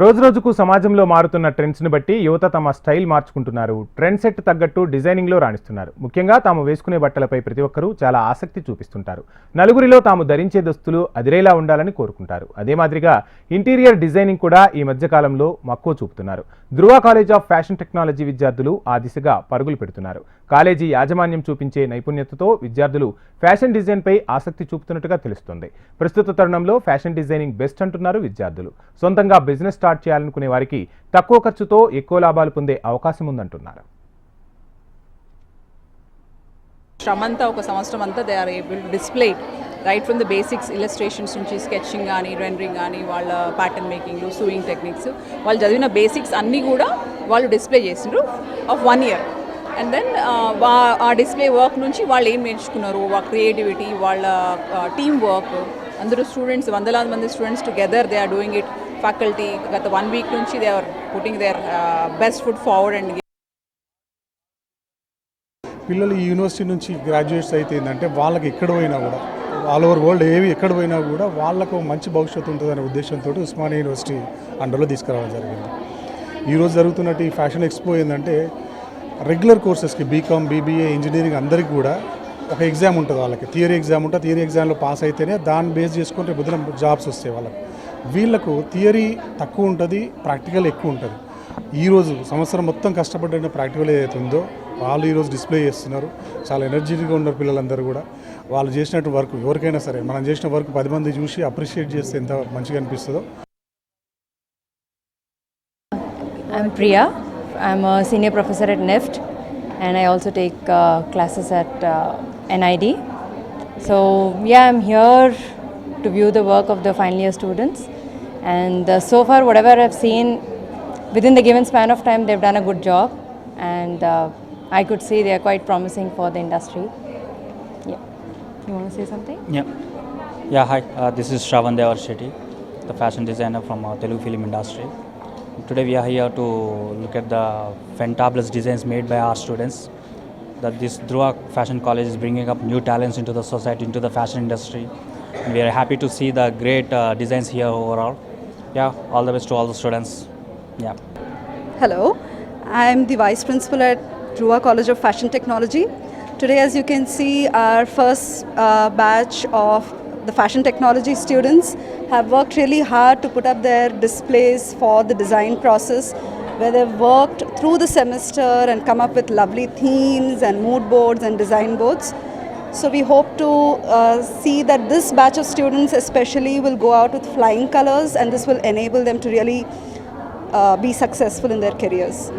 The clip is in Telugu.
రోజురోజుకు సమాజంలో మారుతున్న ట్రెండ్స్ని బట్టి యువత తమ స్టైల్ మార్చుకుంటున్నారు. ట్రెండ్ సెట్ తగ్గట్టు డిజైనింగ్లో రాణిస్తున్నారు. ముఖ్యంగా తాము వేసుకునే బట్టలపై ప్రతి ఒక్కరూ చాలా ఆసక్తి చూపిస్తుంటారు. నలుగురిలో తాము ధరించే దుస్తులు అదిరేలా ఉండాలని కోరుకుంటారు. అదే మాదిరిగా ఇంటీరియర్ డిజైనింగ్ కూడా ఈ మధ్యకాలంలో మక్కువ చూపుతున్నారు. Dhruva college of fashion technology విద్యార్థులు ఆ దిశగా పరుగులు పెడుతున్నారు. కాలేజీ యాజమాన్యం చూపించే నైపుణ్యతతో విద్యార్థులు ఫ్యాషన్ డిజైన్పై ఆసక్తి చూపుతున్నట్టుగా తెలుస్తుంది. ప్రస్తుత తరుణంలో ఫ్యాషన్ డిజైనింగ్ బెస్ట్ అంటున్నారు విద్యార్థులు. సొంతంగా బిజినెస్ స్టార్ట్ చేయాలనుకునే వారికి తక్కువ ఖర్చుతో ఎక్కువ లాభాలు పొందే అవకాశం ఉందంటున్నారు. శ్రమంతా ఒక సంవత్సరం అంతా they are able display right from the basics illustrations నుంచి స్కెచింగ్ కానీ రెండరింగ్ కానీ వాళ్ళ ప్యాటర్న్ మేకింగ్ సూయింగ్ టెక్నిక్స్ వాళ్ళు చదివిన బేసిక్స్ అన్నీ కూడా వాళ్ళు డిస్ప్లే చేసిండ్రు of one year and then ఆ డిస్ప్లే వర్క్ నుంచి వాళ్ళు ఏం నేర్చుకున్నారు? వాళ్ళ క్రియేటివిటీ వాళ్ళ టీమ్ వర్క్ అందరూ స్టూడెంట్స్ వందలాది మంది students together they are doing it faculty గత వన్ వీక్ నుంచి they are putting their best foot forward and పిల్లలు ఈ యూనివర్సిటీ నుంచి గ్రాడ్యుయేట్స్ అయితే ఏంటంటే వాళ్ళకి ఎక్కడ పోయినా కూడా ఆల్ ఓవర్ వరల్డ్ ఏవి ఎక్కడ పోయినా కూడా వాళ్ళకు మంచి భవిష్యత్తు ఉంటుందనే ఉద్దేశంతో ఉస్మానియా యూనివర్సిటీ అండర్లో తీసుకురావడం జరిగింది. ఈరోజు జరుగుతున్నట్టు ఈ ఫ్యాషన్ ఎక్స్పో ఏంటంటే రెగ్యులర్ కోర్సెస్కి బీకామ్ బీబీఏ ఇంజనీరింగ్ అందరికీ కూడా ఒక ఎగ్జామ్ ఉంటుంది వాళ్ళకి. థియరీ ఎగ్జామ్ ఉంటుంది థియరీ ఎగ్జామ్లో పాస్ అయితేనే దాన్ని బేస్ చేసుకుంటే బుద్ధిన జాబ్స్ వస్తాయి వాళ్ళకి. వీళ్ళకు థియరీ తక్కువ ఉంటుంది ప్రాక్టికల్ ఎక్కువ ఉంటుంది. ఈరోజు సంవత్సరం మొత్తం కష్టపడిన ప్రాక్టికల్ ఏదైతే ఉందో వాళ్ళు ఈరోజు డిస్ప్లే చేస్తున్నారు. చాలా ఎనర్జెటిక్గా ఉన్నారు పిల్లలందరూ కూడా. వాళ్ళు చేసినట్టు వర్క్ ఎవరికైనా సరే మనం చేసిన వర్క్ పది మంది చూసి అప్రిషియేట్ చేస్తే ఎంత మంచిగా అనిపిస్తుందో. I'm Priya. I'm a senior professor at NIFT and I also take uh, classes at uh, NID. So, yeah, I'm here to view the work of the final year students. And uh, so far, whatever I've seen within the given span of time, they've done a good job. And uh, I could say they are quite promising for the industry. Yeah. You want to say something? Yeah. Yeah, hi. Uh, this is Shravan Devar Shetty, the fashion designer from uh, Telugu film industry. Today we are here to look at the fantabulous designs made by our students. That this Dhruva Fashion College is bringing up new talents into the society, into the fashion industry. And we are happy to see the great uh, designs here overall. Yeah, all the best to all the students. Yeah. Hello, I'm the Vice Principal at Dhruva College of Fashion Technology. Today, as you can see, our first uh, batch of the fashion technology students have worked really hard to put up their displays for the design process, where they've worked through the semester and come up with lovely themes and mood boards and design boards. So we hope to uh, see that this batch of students especially will go out with flying colors and this will enable them to really uh, be successful in their careers.